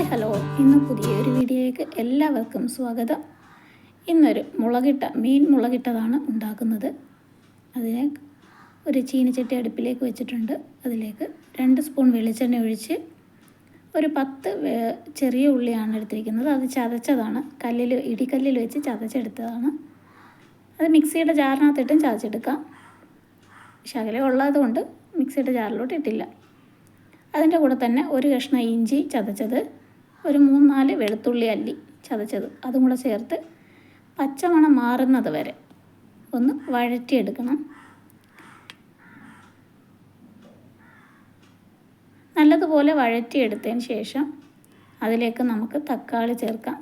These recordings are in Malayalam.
Hi hello. ഇന്ന് പുതിയൊരു വീഡിയോയിലേക്ക് എല്ലാവർക്കും സ്വാഗതം. ഇന്നൊരു മുളകിട്ട മീൻ മുളകിട്ടതാണ് ഉണ്ടാക്കുന്നത്. അതിന് ഒരു ചീനിച്ചട്ടി അടുപ്പിലേക്ക് വെച്ചിട്ടുണ്ട്. അതിലേക്ക് രണ്ട് സ്പൂൺ വെളിച്ചെണ്ണ ഒഴിച്ച് ഒരു പത്ത് ചെറിയ ഉള്ളിയാണ് എടുത്തിരിക്കുന്നത്. അത് ചതച്ചതാണ്. കല്ലിൽ ഇടിക്കല്ലിൽ വെച്ച് ചതച്ചെടുത്തതാണ്. അത് മിക്സിയുടെ ജാറിനകത്തിട്ടും ചതച്ചെടുക്കാം. ശകലം ഉള്ളതുകൊണ്ട് മിക്സിയുടെ ജാറിലോട്ട് ഇട്ടില്ല. അതിന്റെ കൂടെ തന്നെ ഒരു കഷ്ണം ഇഞ്ചി ചതച്ചത്. ഒരു മൂന്ന് നാല് വെളുത്തുള്ളി അല്ലി ചതച്ചത്. അതും കൂടെ ചേർത്ത് പച്ചമണം മാറുന്നത് വരെ ഒന്ന് വഴറ്റിയെടുക്കണം. നല്ലതുപോലെ വഴറ്റിയെടുത്തതിന് ശേഷം അതിലേക്ക് നമുക്ക് തക്കാളി ചേർക്കാം.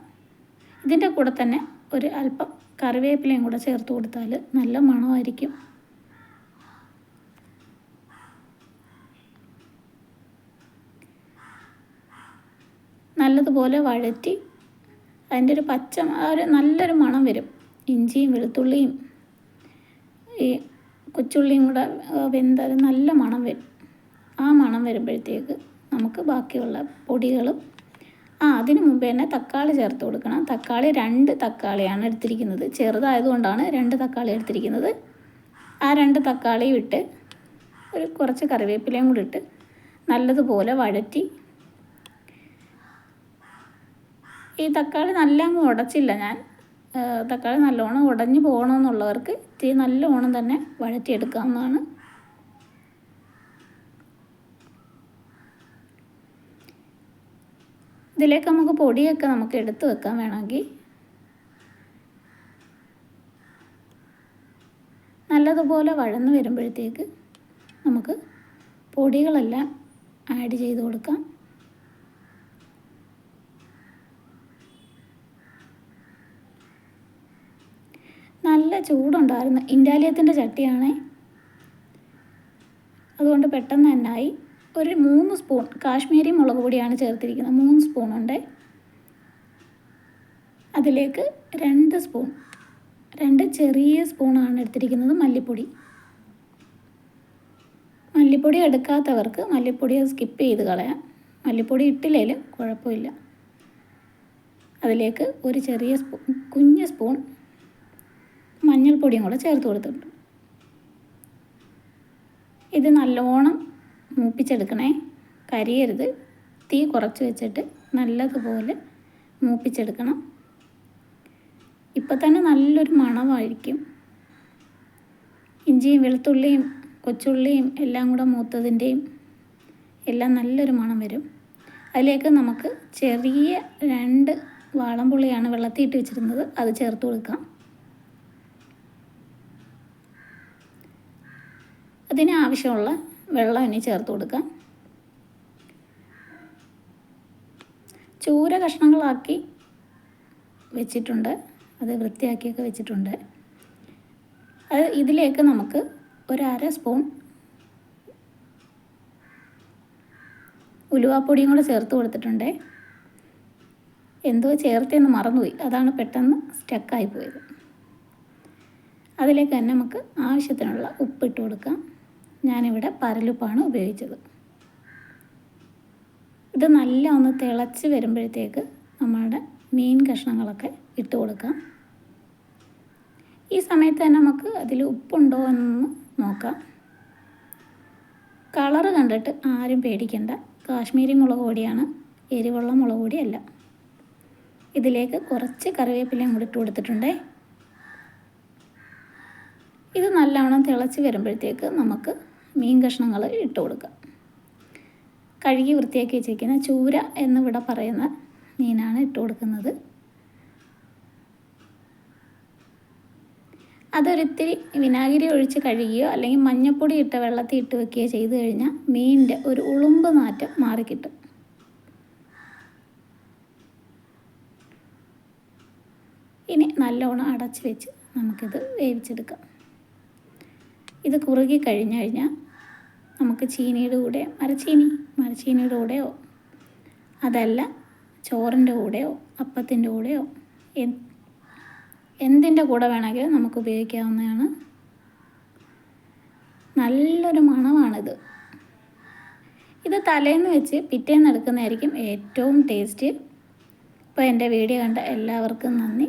ഇതിന്റെ കൂടെ തന്നെ ഒരു അല്പം കറിവേപ്പിലയും കൂടെ ചേർത്ത് കൊടുത്താൽ നല്ല മണമായിരിക്കും. നല്ലതുപോലെ വഴറ്റി അതിന്റെ ഒരു പച്ച ഒരു നല്ലൊരു മണം വരും. ഇഞ്ചിയും വെളുത്തുള്ളിയും ഈ കൊച്ചുള്ളിയും കൂടെ വെന്ത നല്ല മണം വരും. ആ മണം വരുമ്പോഴത്തേക്ക് നമുക്ക് ബാക്കിയുള്ള പൊടികളും ആ അതിന് മുമ്പ് തന്നെ തക്കാളി ചേർത്ത് കൊടുക്കണം. തക്കാളി രണ്ട് തക്കാളിയാണ് എടുത്തിരിക്കുന്നത്. ചെറുതായതുകൊണ്ടാണ് രണ്ട് തക്കാളി എടുത്തിരിക്കുന്നത്. ആ രണ്ട് തക്കാളിയും ഇട്ട് ഒരു കുറച്ച് കറിവേപ്പിലയും കൂടി ഇട്ട് നല്ലതുപോലെ വഴറ്റി ഈ തക്കാളി നല്ല അങ്ങ് ഉടച്ചില്ല ഞാൻ. തക്കാളി നല്ലോണം ഉടഞ്ഞു പോകണമെന്നുള്ളവർക്ക് ഇത്തിരി നല്ലോണം തന്നെ വഴറ്റിയെടുക്കാവുന്നതാണ്. ഇതിലേക്ക് നമുക്ക് പൊടിയൊക്കെ നമുക്ക് എടുത്തു വെക്കാൻ വേണമെങ്കിൽ നല്ലതുപോലെ വഴന്ന് വരുമ്പോഴത്തേക്ക് നമുക്ക് പൊടികളെല്ലാം ആഡ് ചെയ്ത് കൊടുക്കാം. നല്ല ചൂടുണ്ടായിരുന്നു. ഇൻഡാലിയത്തിന്റെ ചട്ടിയാണേ. അതുകൊണ്ട് പെട്ടെന്ന് തന്നെ ആയി. ഒരു മൂന്ന് സ്പൂൺ കാശ്മീരി മുളക് പൊടിയാണ് ചേർത്തിരിക്കുന്നത്. മൂന്ന് സ്പൂൺ ഉണ്ട്. അതിലേക്ക് രണ്ട് സ്പൂൺ രണ്ട് ചെറിയ സ്പൂണാണ് എടുത്തിരിക്കുന്നത് മല്ലിപ്പൊടി. മല്ലിപ്പൊടി എടുക്കാത്തവർക്ക് മല്ലിപ്പൊടി സ്കിപ്പ് ചെയ്ത് കളയാം. മല്ലിപ്പൊടി ഇട്ടില്ലേലും കുഴപ്പമില്ല. അതിലേക്ക് ഒരു ചെറിയ സ്പൂൺ കുഞ്ഞ് സ്പൂൺ മഞ്ഞൾപ്പൊടിയും കൂടെ ചേർത്ത് കൊടുത്തിട്ടുണ്ട്. ഇത് നല്ലോണം മൂപ്പിച്ചെടുക്കണേ. കരിയരുത്. തീ കുറച്ച് വെച്ചിട്ട് നല്ലതുപോലെ മൂപ്പിച്ചെടുക്കണം. ഇപ്പം തന്നെ നല്ലൊരു മണമായിരിക്കും. ഇഞ്ചിയും വെളുത്തുള്ളിയും കൊച്ചുള്ളിയും എല്ലാം കൂടെ മൂത്തതിന്റെയും എല്ലാം നല്ലൊരു മണം വരും. അതിലേക്ക് നമുക്ക് ചെറിയ രണ്ട് വാളംപുള്ളിയാണ് വെള്ളത്തിയിട്ട് വെച്ചിരുന്നത്. അത് ചേർത്ത് കൊടുക്കാം. അതിന് ആവശ്യമുള്ള വെള്ളം ഇനി ചേർത്ത് കൊടുക്കാം. ചൂര കഷ്ണങ്ങളാക്കി വെച്ചിട്ടുണ്ട്. അത് വൃത്തിയാക്കിയൊക്കെ വെച്ചിട്ടുണ്ട്. അത് ഇതിലേക്ക് നമുക്ക് ഒരു അര സ്പൂൺ ഉലുവാപ്പൊടിയും കൂടെ ചേർത്ത് കൊടുത്തിട്ടുണ്ട്. എന്തോ ചേർത്തെന്ന് മറന്നുപോയി. അതാണ് പെട്ടെന്ന് സ്റ്റക്കായി പോയത്. അതിലേക്ക് തന്നെ നമുക്ക് ആവശ്യത്തിനുള്ള ഉപ്പിട്ട് കൊടുക്കാം. ഞാനിവിടെ പരലുപ്പാണ് ഉപയോഗിച്ചത്. ഇത് നല്ല ഒന്ന് തിളച്ച് വരുമ്പോഴത്തേക്ക് നമ്മളുടെ മീൻ കഷ്ണങ്ങളൊക്കെ ഇട്ട് കൊടുക്കാം. ഈ സമയത്ത് തന്നെ നമുക്ക് അതിൽ ഉപ്പുണ്ടോ എന്ന് നോക്കാം. കളറ് കണ്ടിട്ട് ആരും പേടിക്കണ്ട. കാശ്മീരി മുളക് പൊടിയാണ് എരിവുള്ള മുളക് പൊടിയല്ല. ഇതിലേക്ക് കുറച്ച് കറിവേപ്പിലയും കൂടി ഇട്ട് കൊടുത്തിട്ടുണ്ടേ. ഇത് നല്ലവണ്ണം തിളച്ച് വരുമ്പോഴത്തേക്ക് നമുക്ക് മീൻ കഷ്ണങ്ങൾ ഇട്ട് കൊടുക്കാം. കഴുകി വൃത്തിയാക്കി വെച്ചിരിക്കുന്ന ചൂര എന്നിവിടെ പറയുന്ന മീനാണ് ഇട്ട് കൊടുക്കുന്നത്. അതൊരിത്തിരി വിനാഗിരി ഒഴിച്ച് കഴുകിയോ അല്ലെങ്കിൽ മഞ്ഞപ്പൊടി ഇട്ട വെള്ളത്തിൽ ഇട്ട് വെക്കുകയോ ചെയ്ത് കഴിഞ്ഞാൽ മീനിന്റെ ഒരു ഉളുമ്പ് നാറ്റം മാറിക്കിട്ടും. ഇനി നല്ലവണ്ണം അടച്ച് വെച്ച് നമുക്കിത് വേവിച്ചെടുക്കാം. ഇത് കുറുകി കഴിഞ്ഞു കഴിഞ്ഞാൽ നമുക്ക് ചീനിയുടെ കൂടെ മരച്ചീനി മരച്ചീനിയുടെ കൂടെയോ അതല്ല ചോറിന്റെ കൂടെയോ അപ്പത്തിന്റെ കൂടെയോ എന്തിന്റെ കൂടെ വേണമെങ്കിലും നമുക്ക് ഉപയോഗിക്കാവുന്നതാണ്. നല്ലൊരു മണമാണിത്. ഇത് തലേന്ന് വെച്ച് പിറ്റേന്ന് എടുക്കുന്നതായിരിക്കും ഏറ്റവും ടേസ്റ്റ്. ഇപ്പോൾ എന്റെ വീഡിയോ കണ്ട എല്ലാവർക്കും നന്ദി.